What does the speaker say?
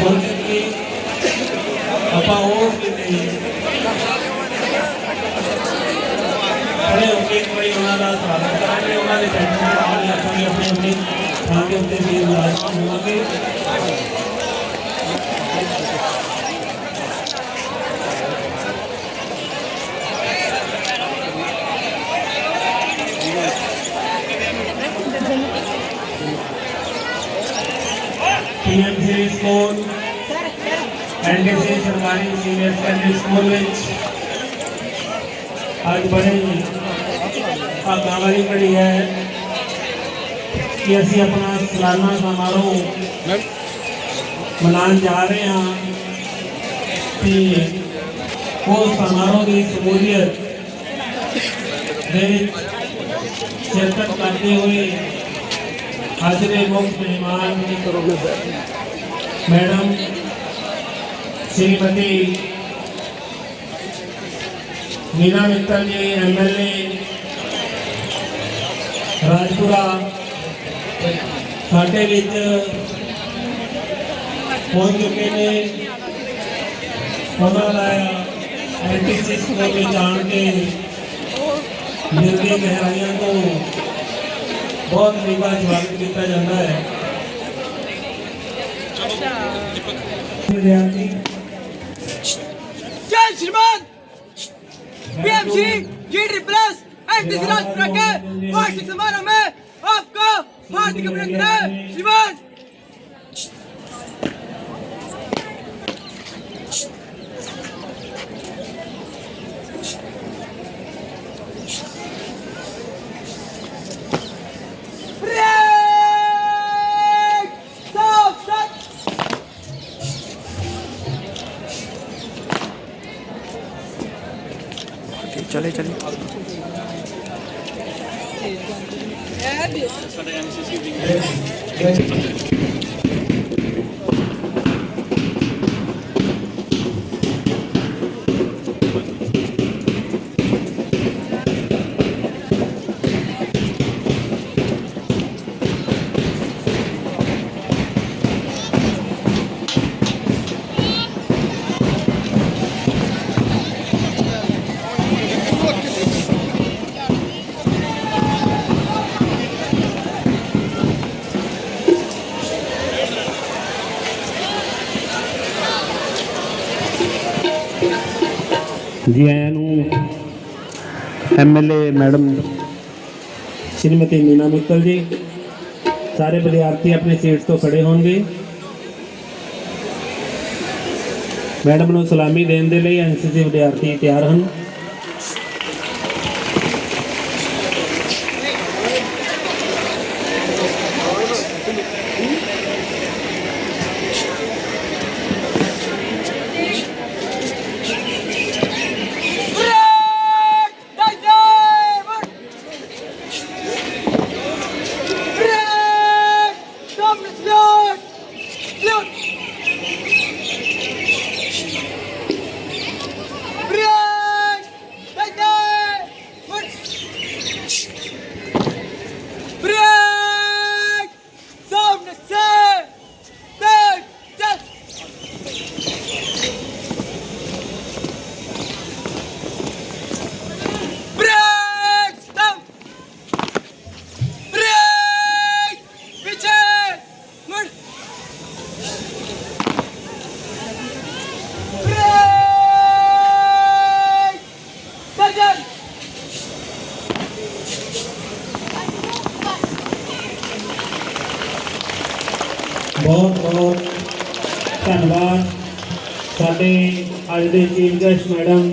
Porque papá orden खड़े होके कोई हमारा सारा सारे हमारे फैमिली और या अपने अपने अपने भाग्य होते हुए विराजमान होंगे ਸਕੂਲ ਐਨਡੀਸੀ ਸਰਕਾਰੀ ਸੀਨੀਅਰ ਸੈਕੰਡਰੀ ਸਕੂਲ ਵਿੱਚ ਅੱਜ ਬੜੇ ਭਾਗਾਂ ਵਾਲੀ ਘੜੀ ਹੈ ਕਿ ਅਸੀਂ ਆਪਣਾ ਸਾਲਾਨਾ ਸਮਾਰੋਹ ਮਨਾਉਣ ਜਾ ਰਹੇ ਹਾਂ ਤੇ ਉਹ ਸਮਾਰੋਹ ਦੀ ਸਮੂਲੀਅਤ ਦੇ ਵਿੱਚ ਸ਼ਿਰਕਤ ਕਰਦੇ ਹੋਏ ਅੱਜ ਦੇ ਮੁੱਖ ਮਹਿਮਾਨ ਮੈਡਮ श्रीमती मीना मित्तल जी एमएलए ਰਾਜਪੁਰਾ ਸਾਡੇ ਵਿੱਚ ਪਹੁੰਚ ਚੁੱਕੇ ਨੇ ਉਹਨਾਂ ਦਾ ਐਨਟੀਸੀ ਸਕੂਲ ਵਿੱਚ ਆਣ ਕੇ ਦਿਲ ਦੀਆਂ ਗਹਿਰਾਈਆਂ ਤੋਂ ਬਹੁਤ ਨਿੱਘਾ ਸਵਾਗਤ ਕੀਤਾ ਜਾਂਦਾ ਹੈ Gel Şirman! BMC, Geri Plus, Ertesi Rahat Bırakı, Başlık Zamanı, Afka, Parti Kabinetine, Şirman! চলে চলে। Yeah, ਜੀ ਆਇਆਂ ਨੂੰ ਐਮਐਲਏ ਮੈਡਮ ਸ਼੍ਰੀਮਤੀ ਮੀਨਾ ਮਿੱਤਲ ਜੀ, ਸਾਰੇ ਵਿਦਿਆਰਥੀ ਆਪਣੀ ਸੀਟਸ ਤੋਂ ਖੜੇ ਹੋਣਗੇ। ਮੈਡਮ ਨੂੰ ਸਲਾਮੀ ਦੇਣ ਦੇ ਲਈ ਐਨਸੀਸੀ ਵਿਦਿਆਰਥੀ ਤਿਆਰ ਹਨ। ਬਹੁਤ ਬਹੁਤ ਧੰਨਵਾਦ। ਸਾਡੇ ਅੱਜ ਦੇ ਚੀਫ ਗੈਸਟ ਮੈਡਮ